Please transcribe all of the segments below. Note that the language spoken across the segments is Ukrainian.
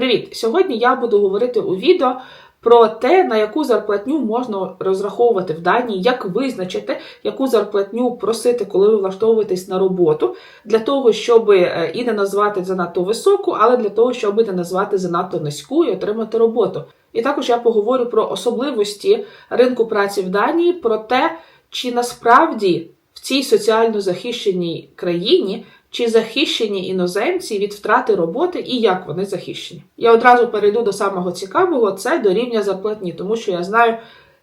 Привіт! Сьогодні я буду говорити у відео про те, на яку зарплатню можна розраховувати в Данії, як визначити, яку зарплатню просити, коли ви влаштовуєтесь на роботу, для того, щоб е, і не назвати занадто високу, але для того, щоб не назвати занадто низьку і отримати роботу. І також я поговорю про особливості ринку праці в Данії, про те, чи насправді в цій соціально захищеній країні чи захищені іноземці від втрати роботи і як вони захищені. Я одразу перейду до самого цікавого, це до рівня зарплатні, тому що я знаю,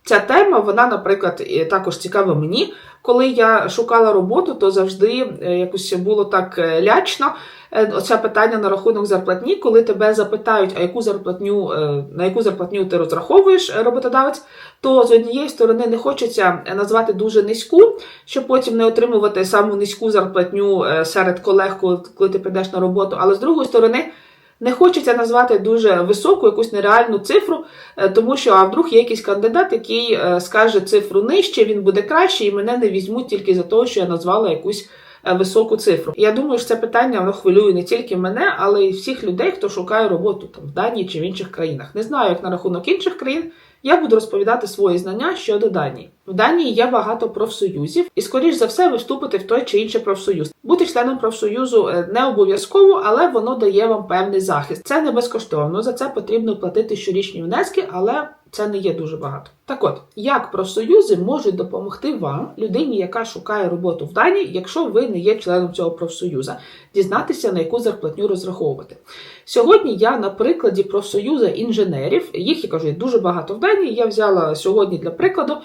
ця тема, вона, наприклад, також цікава мені. Коли я шукала роботу, то завжди е, якось було так е, лячно. Е, Оце питання на рахунок зарплатні, коли тебе запитають, а яку зарплатню, на яку зарплатню ти розраховуєш роботодавець, то з однієї сторони не хочеться назвати дуже низьку, щоб потім не отримувати саму низьку зарплатню серед колег, коли ти прийдеш на роботу, але з другої сторони. Не хочеться назвати дуже високу якусь нереальну цифру, е, тому що а вдруг є якийсь кандидат, який е, скаже цифру нижче, він буде краще, і мене не візьмуть тільки за те, що я назвала якусь е, високу цифру. Я думаю, що це питання воно хвилює не тільки мене, але й всіх людей, хто шукає роботу там в Данії чи в інших країнах. Не знаю, як на рахунок інших країн. Я буду розповідати свої знання щодо Данії. В Данії є багато профсоюзів, і, скоріш за все, ви вступите в той чи інший профсоюз. Бути членом профсоюзу е, не обов'язково, але воно дає вам певний захист. Це не безкоштовно. За це потрібно платити щорічні внески, але це не є дуже багато. Так от, як профсоюзи можуть допомогти вам, людині, яка шукає роботу в Данії, якщо ви не є членом цього профсоюза, дізнатися на яку зарплатню розраховувати. Сьогодні я на прикладі профсоюзу інженерів, їх я кажу, дуже багато в Данії. Я взяла сьогодні для прикладу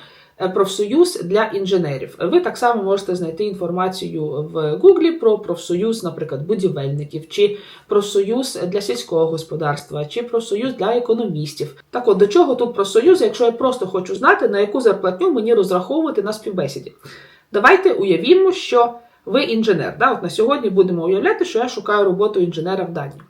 профсоюз для інженерів. Ви так само можете знайти інформацію в Гуглі про профсоюз, наприклад, будівельників, чи профсоюз для сільського господарства, чи профсоюз для економістів. Так от до чого тут профсоюз, якщо я просто хочу знати, на яку зарплатню мені розраховувати на співбесіді. Давайте уявімо, що ви інженер. Да? От на сьогодні будемо уявляти, що я шукаю роботу інженера в Данії.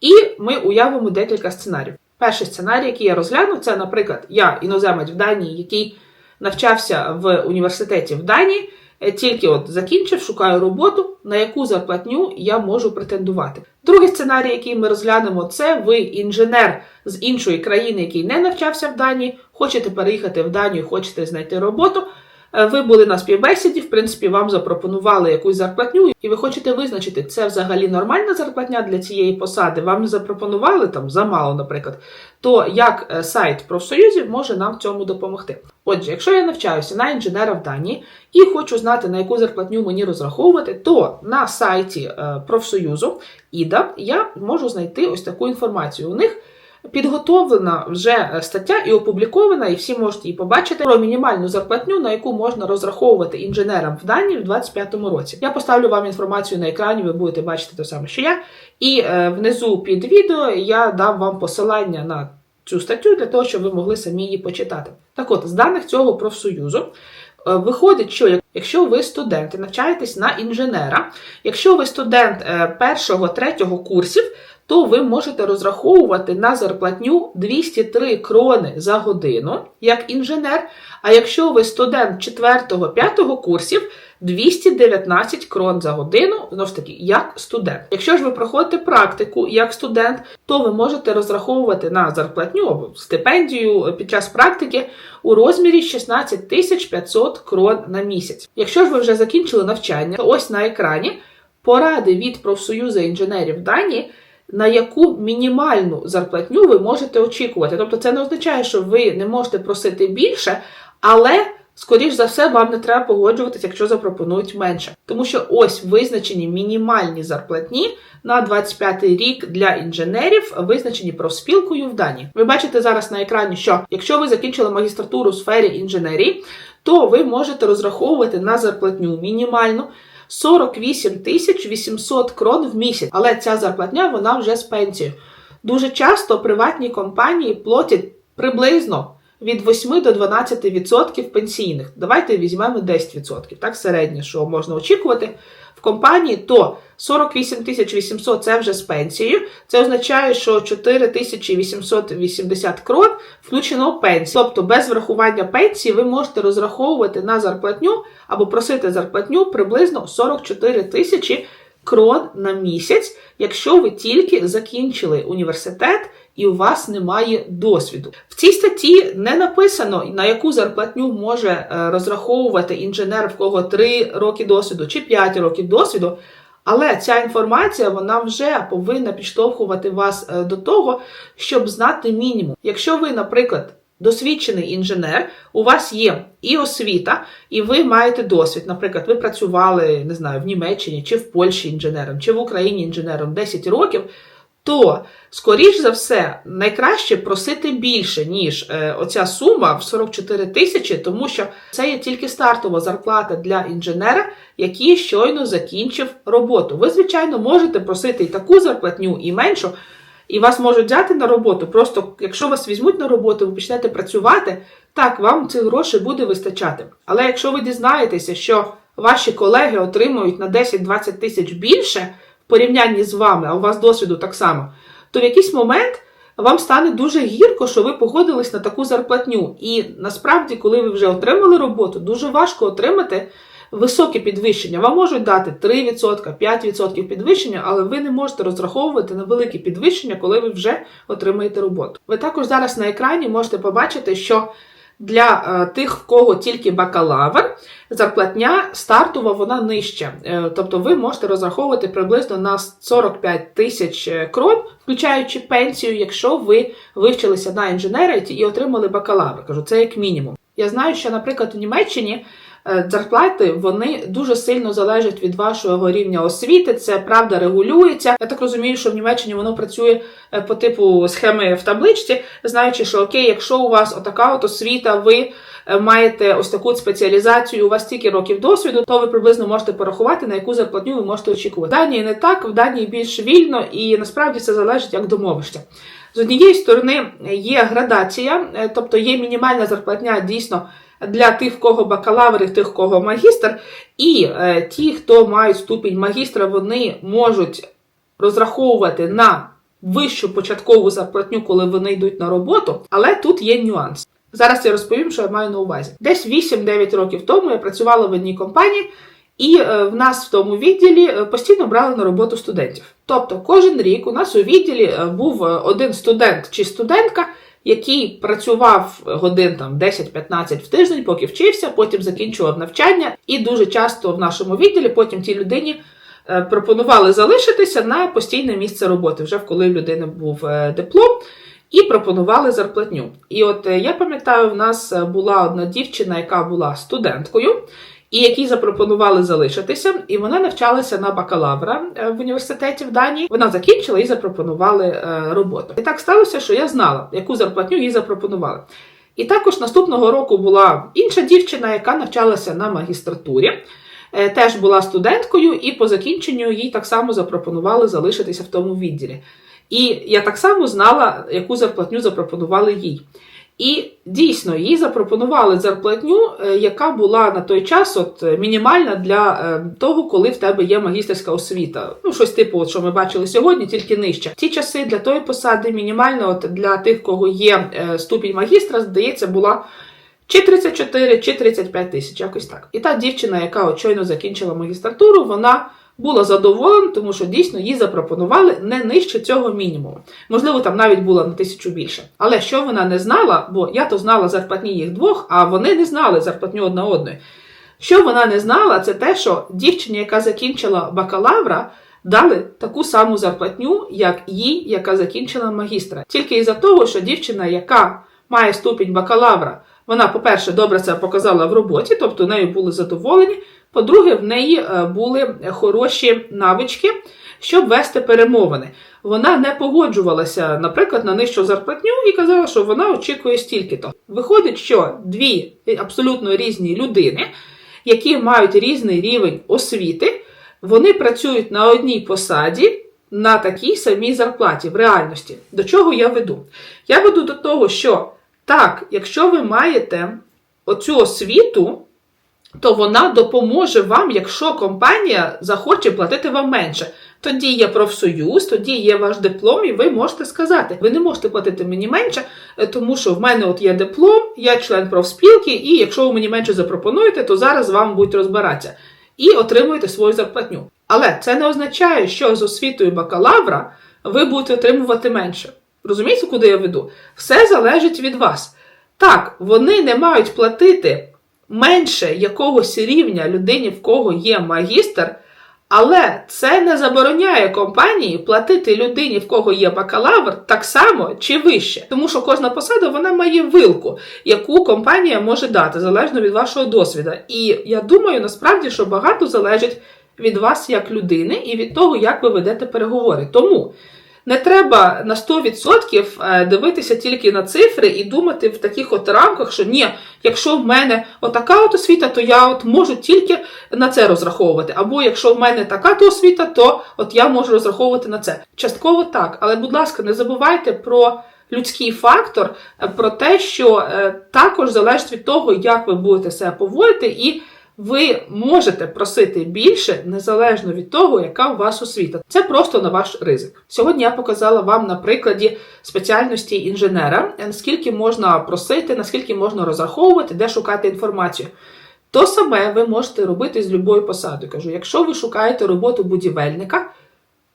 І ми уявимо декілька сценаріїв. Перший сценарій, який я розгляну, це, наприклад, я іноземець в Данії, який навчався в університеті в Данії, е, тільки от закінчив, шукаю роботу, на яку зарплатню я можу претендувати. Другий сценарій, який ми розглянемо, це ви інженер з іншої країни, який не навчався в Данії, хочете переїхати в Данію, хочете знайти роботу. Е, Ви були на співбесіді, в принципі, вам запропонували якусь зарплатню, і ви хочете визначити, це взагалі нормальна зарплатня для цієї посади. Вам не запропонували там замало, наприклад. То як е, сайт профсоюзів може нам в цьому допомогти? Отже, якщо я навчаюся на інженера в Данії і хочу знати, на яку зарплатню мені розраховувати, то на сайті е, профсоюзу ІДА я можу знайти ось таку інформацію. У них Підготовлена вже е, стаття і опублікована, і всі можете її побачити про мінімальну зарплатню, на яку можна розраховувати інженерам в Данії в 2025 році. Я поставлю вам інформацію на екрані, ви будете бачити те саме, що я. І е, внизу під відео я дам вам посилання на цю статтю для того, щоб ви могли самі її почитати. Так от, з даних цього профсоюзу. е, Виходить, що якщо ви студент і навчаєтесь на інженера, якщо ви студент е, першого, третього курсів, то ви можете розраховувати на зарплатню 203 крони за годину як інженер. А якщо ви студент 4-5 курсів, 219 крон за годину, знову ж таки, як студент. Якщо ж ви проходите практику як студент, то ви можете розраховувати на зарплатню або стипендію під час практики у розмірі 16 тисяч 500 крон на місяць. Якщо ж ви вже закінчили навчання, то ось на екрані поради від профсоюзу інженерів Данії на яку мінімальну зарплатню ви можете очікувати. Тобто це не означає, що ви не можете просити більше, але, скоріш за все, вам не треба погоджуватися, якщо запропонують менше. Тому що ось визначені мінімальні зарплатні на 25 рік для інженерів, визначені профспілкою в Данії. Ви бачите зараз на екрані, що якщо ви закінчили магістратуру у сфері інженерії, то ви можете розраховувати на зарплатню мінімальну. 48 тисяч 800 крон в місяць, але ця зарплатня вона вже з пенсією. Дуже часто приватні компанії платять приблизно від 8 до 12% пенсійних. Давайте візьмемо 10%, так середнє, що можна очікувати в компанії, то 48 800 це вже з пенсією. Це означає, що 4880 крон включено в пенсію. Тобто без врахування пенсії ви можете розраховувати на зарплатню або просити зарплатню приблизно 44 тисячі крон на місяць, якщо ви тільки закінчили університет і у вас немає досвіду. В цій статті не написано, на яку зарплатню може е, розраховувати інженер, в кого 3 роки досвіду чи 5 років досвіду. Але ця інформація вона вже повинна підштовхувати вас е, до того, щоб знати мінімум. Якщо ви, наприклад, досвідчений інженер, у вас є і освіта, і ви маєте досвід. Наприклад, ви працювали не знаю, в Німеччині чи в Польщі інженером, чи в Україні інженером 10 років. То, скоріш за все, найкраще просити більше, ніж е, оця сума в 44 тисячі, тому що це є тільки стартова зарплата для інженера, який щойно закінчив роботу. Ви, звичайно, можете просити і таку зарплатню, і меншу, і вас можуть взяти на роботу. Просто якщо вас візьмуть на роботу, ви почнете працювати, так, вам цих грошей буде вистачати. Але якщо ви дізнаєтеся, що ваші колеги отримують на 10-20 тисяч більше порівнянні з вами, а у вас досвіду так само, то в якийсь момент вам стане дуже гірко, що ви погодились на таку зарплатню. І насправді, коли ви вже отримали роботу, дуже важко отримати високе підвищення. Вам можуть дати 3%, 5% підвищення, але ви не можете розраховувати на велике підвищення, коли ви вже отримаєте роботу. Ви також зараз на екрані можете побачити, що для е, тих, в кого тільки бакалавр, зарплатня стартова вона нижча. Е, тобто ви можете розраховувати приблизно на 45 тисяч е, крон, включаючи пенсію, якщо ви вивчилися на інженера і отримали бакалавр. Кажу, це як мінімум. Я знаю, що, наприклад, у Німеччині зарплати вони дуже сильно залежать від вашого рівня освіти. Це правда регулюється. Я так розумію, що в Німеччині воно працює е, по типу схеми в табличці, знаючи, що окей, якщо у вас отака от освіта, ви е, маєте ось таку спеціалізацію, у вас стільки років досвіду, то ви приблизно можете порахувати, на яку зарплатню ви можете очікувати. В Данії не так, в Данії більш вільно, і насправді це залежить, як домовишся. З однієї сторони є градація, е, тобто є мінімальна зарплатня дійсно для тих, в кого бакалавр, і тих, в кого магістр, і е, ті, хто мають ступінь магістра, вони можуть розраховувати на вищу початкову зарплатню, коли вони йдуть на роботу, але тут є нюанс. Зараз я розповім, що я маю на увазі. Десь 8-9 років тому я працювала в одній компанії, і е, в нас в тому відділі е, постійно брали на роботу студентів. Тобто, кожен рік у нас у відділі е, був один студент чи студентка, який працював годин там 10-15 в тиждень, поки вчився, потім закінчував навчання. І дуже часто в нашому відділі потім тій людині е, пропонували залишитися на постійне місце роботи, вже коли в людини був е, диплом. І пропонували зарплатню. І от е, я пам'ятаю, в нас була одна дівчина, яка була студенткою, і якій запропонували залишитися, і вона навчалася на бакалавра е, в університеті в Данії. Вона закінчила і запропонували е, роботу. І так сталося, що я знала, яку зарплатню їй запропонували. І також наступного року була інша дівчина, яка навчалася на магістратурі. е, Теж була студенткою, і по закінченню їй так само запропонували залишитися в тому відділі. І я так само знала, яку зарплатню запропонували їй. І дійсно їй запропонували зарплатню, е, яка була на той час от е, мінімальна для е, того, коли в тебе є магістерська освіта. Ну, щось типу, от, що ми бачили сьогодні, тільки нижче. Ті часи для тої посади мінімальна, от для тих, кого є ступінь магістра, здається, була. Чи 34, чи 35 тисяч, якось так. І та дівчина, яка от щойно закінчила магістратуру, вона була задоволена, тому що дійсно їй запропонували не нижче цього мінімуму. Можливо, там навіть було на тисячу більше. Але що вона не знала, бо я то знала зарплатні їх двох, а вони не знали зарплатню одна одної. Що вона не знала, це те, що дівчині, яка закінчила бакалавра, дали таку саму зарплатню, як їй, яка закінчила магістра. Тільки із-за того, що дівчина, яка має ступінь бакалавра, вона, по-перше, добре це показала в роботі, тобто нею були задоволені. По-друге, в неї е, були хороші навички, щоб вести перемовини. Вона не погоджувалася, наприклад, на нижчу зарплатню і казала, що вона очікує стільки-то. Виходить, що дві абсолютно різні людини, які мають різний рівень освіти, вони працюють на одній посаді. На такій самій зарплаті в реальності. До чого я веду? Я веду до того, що так, якщо ви маєте оцю освіту, то вона допоможе вам, якщо компанія захоче платити вам менше. Тоді є профсоюз, тоді є ваш диплом, і ви можете сказати, ви не можете платити мені менше, е, тому що в мене от є диплом, я член профспілки, і якщо ви мені менше запропонуєте, то зараз з вами будуть розбиратися. і отримуєте свою зарплатню. Але це не означає, що з освітою бакалавра ви будете отримувати менше. Розумієте, куди я веду? Все залежить від вас. Так, вони не мають платити менше якогось рівня людині, в кого є магістр, але це не забороняє компанії платити людині, в кого є бакалавр, так само чи вище. Тому що кожна посада вона має вилку, яку компанія може дати, залежно від вашого досвіду. І я думаю, насправді, що багато залежить від вас як людини і від того, як ви ведете переговори. Тому. Не треба на 100% е, дивитися тільки на цифри і думати в таких от рамках, що ні, якщо в мене отака от освіта, то я от можу тільки на це розраховувати. Або якщо в мене така то освіта, то от я можу розраховувати на це. Частково так, але, будь ласка, не забувайте про людський фактор, е, про те, що е, також залежить від того, як ви будете себе поводити і. Ви можете просити більше незалежно від того, яка у вас освіта. Це просто на ваш ризик. Сьогодні я показала вам на прикладі спеціальності інженера, наскільки можна просити, наскільки можна розраховувати, де шукати інформацію. То саме ви можете робити з любою посадою. Кажу, якщо ви шукаєте роботу будівельника,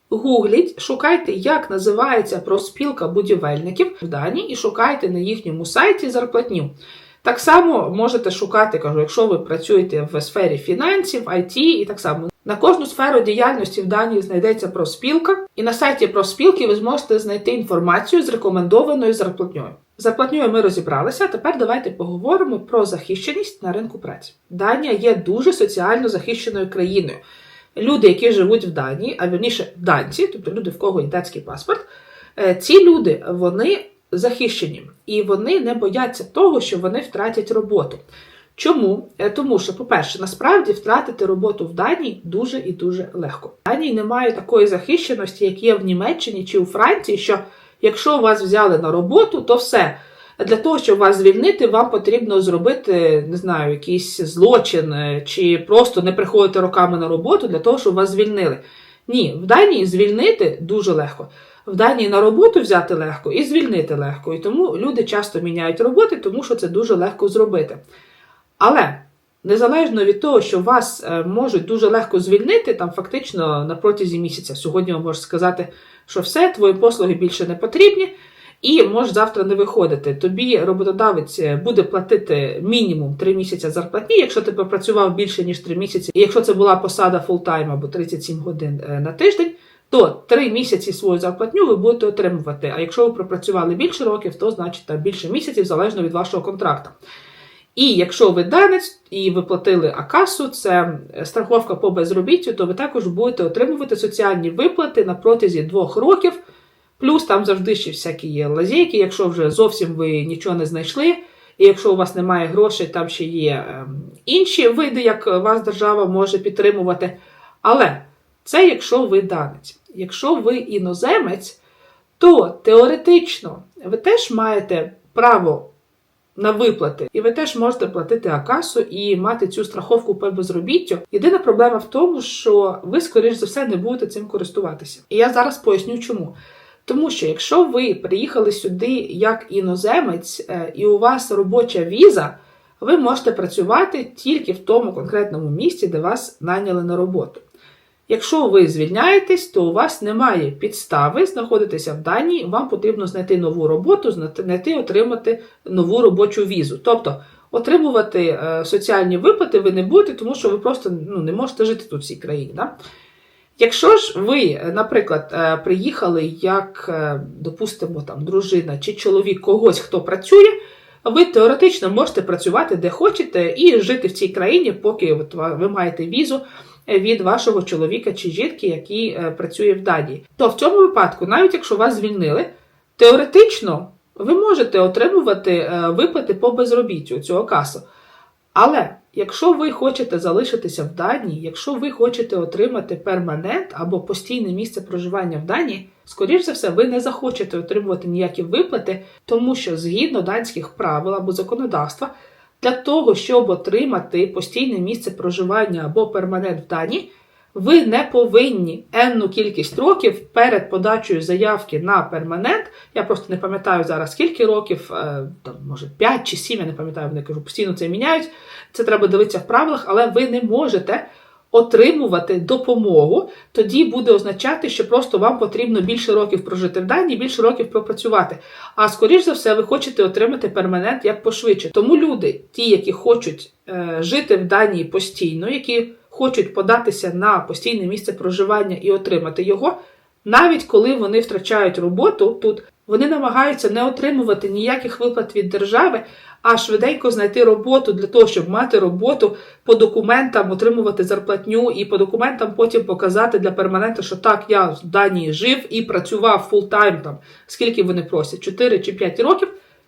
гугліть, шукайте, як називається профспілка будівельників в Данії, і шукайте на їхньому сайті зарплатню. Так само можете шукати, кажу, якщо ви працюєте в сфері фінансів, IT і так само. На кожну сферу діяльності в Данії знайдеться профспілка, і на сайті профспілки ви зможете знайти інформацію з рекомендованою зарплатньою. Зарплатньою ми розібралися. Тепер давайте поговоримо про захищеність на ринку праці. Данія є дуже соціально захищеною країною. Люди, які живуть в Данії, а вірніше данці, тобто люди, в кого є датський паспорт, е, ці люди вони захищені, і вони не бояться того, що вони втратять роботу. Чому? Е, тому що, по-перше, насправді втратити роботу в Данії дуже і дуже легко. В Данії немає такої захищеності, як є в Німеччині чи у Франції, що якщо вас взяли на роботу, то все. Для того, щоб вас звільнити, вам потрібно зробити, не знаю, якийсь злочин, е, чи просто не приходити роками на роботу для того, щоб вас звільнили. Ні, в Данії звільнити дуже легко в Данії на роботу взяти легко і звільнити легко. І тому люди часто міняють роботи, тому що це дуже легко зробити. Але незалежно від того, що вас е, можуть дуже легко звільнити, там фактично на протязі місяця. Сьогодні ви можете сказати, що все, твої послуги більше не потрібні. І можеш завтра не виходити. Тобі роботодавець е, буде платити мінімум 3 місяці зарплатні, якщо ти попрацював більше ніж 3 місяці, і якщо це була посада фултайм або 37 годин е, на тиждень, то 3 місяці свою зарплатню ви будете отримувати. А якщо ви пропрацювали більше років, то значить там більше місяців залежно від вашого контракту. І якщо ви данець і ви платили Акасу, це страховка по безробіттю, то ви також будете отримувати соціальні виплати на протязі двох років. Плюс там завжди ще всякі є лазейки, якщо вже зовсім ви нічого не знайшли, і якщо у вас немає грошей, там ще є ем, інші види, як вас держава може підтримувати. Але це якщо ви данець. Якщо ви іноземець, то теоретично ви теж маєте право на виплати, і ви теж можете платити Акасу і мати цю страховку по безробіттю. Єдина проблема в тому, що ви, скоріш за все, не будете цим користуватися. І я зараз поясню, чому. Тому що якщо ви приїхали сюди як іноземець, е, і у вас робоча віза, ви можете працювати тільки в тому конкретному місці, де вас наняли на роботу. Якщо ви звільняєтесь, то у вас немає підстави знаходитися в Данії, вам потрібно знайти нову роботу, знайти отримати нову робочу візу. Тобто отримувати е, соціальні виплати ви не будете, тому що ви просто ну, не можете жити тут в цій країні. Да? Якщо ж ви, наприклад, е, приїхали як, е, допустимо, там дружина чи чоловік когось, хто працює, ви теоретично можете працювати де хочете і жити в цій країні, поки ви маєте візу від вашого чоловіка чи жінки, який е, працює в Данії. То в цьому випадку, навіть якщо вас звільнили, теоретично ви можете отримувати е, виплати по безробіттю цього касу. Але якщо ви хочете залишитися в Данії, якщо ви хочете отримати перманент або постійне місце проживання в Данії, скоріш за все, ви не захочете отримувати ніякі виплати, тому що згідно данських правил або законодавства. Для того, щоб отримати постійне місце проживання або перманент в Данії, ви не повинні енну кількість років перед подачею заявки на перманент. Я просто не пам'ятаю зараз скільки років, е, там, може 5 чи 7, я не пам'ятаю, вони кажу, постійно це міняють. Це треба дивитися в правилах, але ви не можете отримувати допомогу, тоді буде означати, що просто вам потрібно більше років прожити в Данії, більше років пропрацювати. А скоріш за все, ви хочете отримати перманент як пошвидше. Тому люди, ті, які хочуть е, жити в Данії постійно, які хочуть податися на постійне місце проживання і отримати його, навіть коли вони втрачають роботу тут, вони намагаються не отримувати ніяких виплат від держави, а швиденько знайти роботу для того, щоб мати роботу по документам, отримувати зарплатню і по документам потім показати для перманенту, що так, я в Данії жив і працював фултайм там, скільки вони просять, 4 чи 5 років.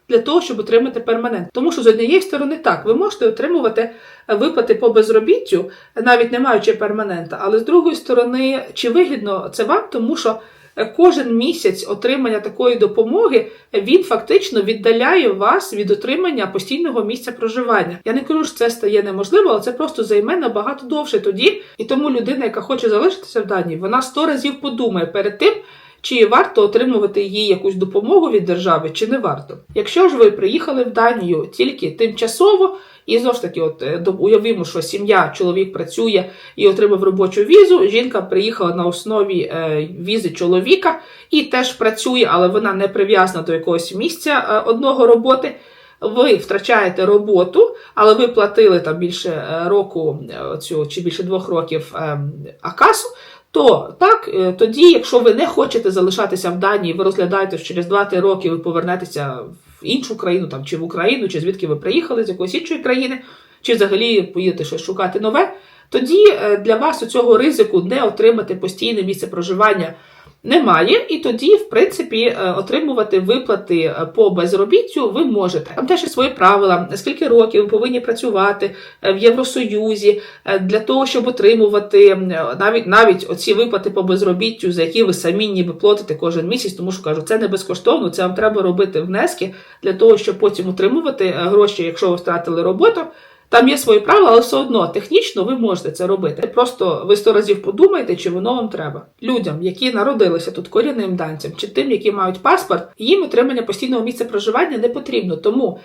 Для того, щоб отримати перманент. Тому що з однієї сторони так, ви можете отримувати е, виплати по безробіттю, навіть не маючи перманента, але з другої сторони, чи вигідно це вам, тому що кожен місяць отримання такої допомоги він фактично віддаляє вас від отримання постійного місця проживання. Я не кажу, що це стає неможливо, але це просто займе набагато довше тоді. І тому людина, яка хоче залишитися в Данії, вона сто разів подумає перед тим. Чи варто отримувати їй якусь допомогу від держави, чи не варто? Якщо ж ви приїхали в Данію тільки тимчасово, і знову ж таки, от е, уявімо, що сім'я, чоловік працює і отримав робочу візу. Жінка приїхала на основі е, візи чоловіка і теж працює, але вона не прив'язана до якогось місця е, одного роботи. Ви втрачаєте роботу, але ви платили там більше е, року е, цю чи більше двох років е, акасу. То так, е, тоді, якщо ви не хочете залишатися в Данії, ви розглядаєте, що через 2-3 роки ви повернетеся в іншу країну, там чи в Україну, чи звідки ви приїхали з якоїсь іншої країни, чи взагалі поїдете щось шукати нове. Тоді е, для вас у цього ризику не отримати постійне місце проживання немає, і тоді, в принципі, е, отримувати виплати е, по безробіттю ви можете. Там теж є свої правила, скільки років ви повинні працювати е, в Євросоюзі для того, щоб отримувати навіть навіть оці виплати по безробіттю, за які ви самі ніби платите кожен місяць, тому що кажу, це не безкоштовно, це вам треба робити внески для того, щоб потім отримувати гроші, якщо ви втратили роботу. Там є свої правила, але все одно технічно ви можете це робити. Просто ви сто разів подумайте, чи воно вам треба. Людям, які народилися тут корінним данцям, чи тим, які мають паспорт, їм отримання постійного місця проживання не потрібно. Тому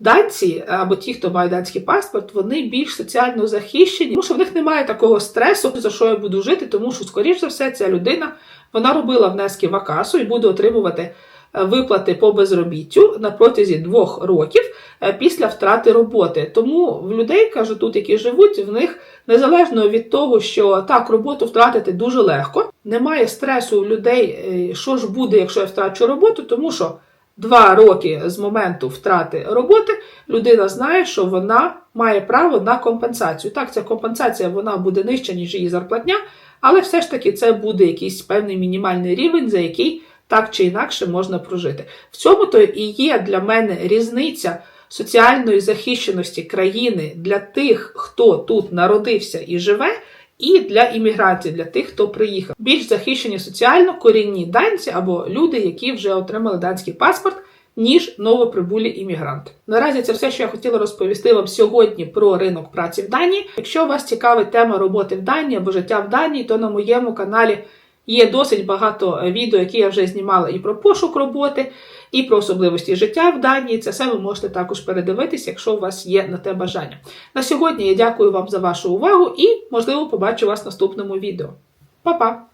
данці або ті, хто має данський паспорт, вони більш соціально захищені, тому що в них немає такого стресу, за що я буду жити, тому що, скоріш за все, ця людина вона робила внески в акасу і буде отримувати виплати по безробіттю на протязі двох років е, після втрати роботи. Тому в людей, кажу, тут, які живуть, в них незалежно від того, що так, роботу втратити дуже легко, немає стресу у людей, е, що ж буде, якщо я втрачу роботу, тому що два роки з моменту втрати роботи людина знає, що вона має право на компенсацію. Так, ця компенсація вона буде нижча, ніж її зарплатня, але все ж таки це буде якийсь певний мінімальний рівень, за який так чи інакше можна прожити. В цьому то і є для мене різниця соціальної захищеності країни для тих, хто тут народився і живе. І для імміграції, для тих, хто приїхав. Більш захищені соціально корінні данці або люди, які вже отримали данський паспорт, ніж новоприбулі іммігранти. Наразі це все, що я хотіла розповісти вам сьогодні про ринок праці в Данії. Якщо вас цікавить тема роботи в Данії або життя в Данії, то на моєму каналі є досить багато е, відео, які я вже знімала і про пошук роботи, і про особливості життя в Данії. Це все ви можете також передивитися, якщо у вас є на те бажання. На сьогодні я дякую вам за вашу увагу і, можливо, побачу вас в наступному відео. Па-па!